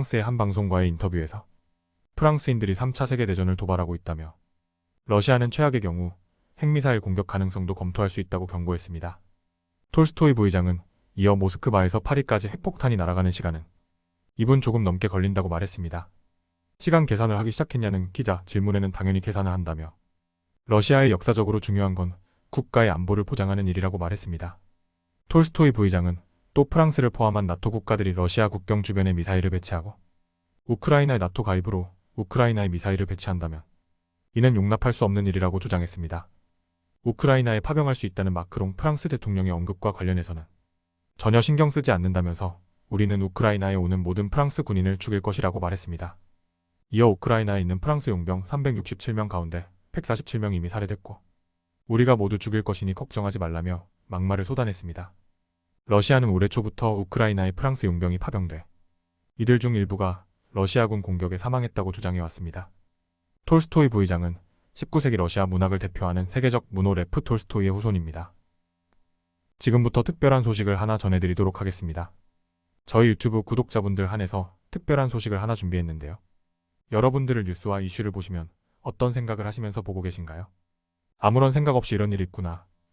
프랑스의 한 방송과의 인터뷰에서 프랑스인들이 3차 세계대전을 도발하고 있다며 러시아는 최악의 경우 핵미사일 공격 가능성도 검토할 수 있다고 경고했습니다. 톨스토이 부의장은 이어 모스크바에서 파리까지 핵폭탄이 날아가는 시간은 2분 조금 넘게 걸린다고 말했습니다. 시간 계산을 하기 시작했냐는 기자 질문에는 당연히 계산을 한다며 러시아의 역사적으로 중요한 건 국가의 안보를 보장하는 일이라고 말했습니다. 톨스토이 부의장은 또 프랑스를 포함한 나토 국가들이 러시아 국경 주변에 미사일을 배치하고 우크라이나의 나토 가입으로 우크라이나에 미사일을 배치한다면 이는 용납할 수 없는 일이라고 주장했습니다. 우크라이나에 파병할 수 있다는 마크롱 프랑스 대통령의 언급과 관련해서는 전혀 신경 쓰지 않는다면서 우리는 우크라이나에 오는 모든 프랑스 군인을 죽일 것이라고 말했습니다. 이어 우크라이나에 있는 프랑스 용병 367명 가운데 147명 이미 살해됐고 우리가 모두 죽일 것이니 걱정하지 말라며 막말을 쏟아냈습니다. 러시아는 올해 초부터 우크라이나에 프랑스 용병이 파병돼 이들 중 일부가 러시아군 공격에 사망했다고 주장해왔습니다. 톨스토이 부의장은 19세기 러시아 문학을 대표하는 세계적 문호 레프 톨스토이의 후손입니다. 지금부터 특별한 소식을 하나 전해드리도록 하겠습니다. 저희 유튜브 구독자분들 한해서 특별한 소식을 하나 준비했는데요. 여러분들을 뉴스와 이슈를 보시면 어떤 생각을 하시면서 보고 계신가요? 아무런 생각 없이 이런 일이 있구나,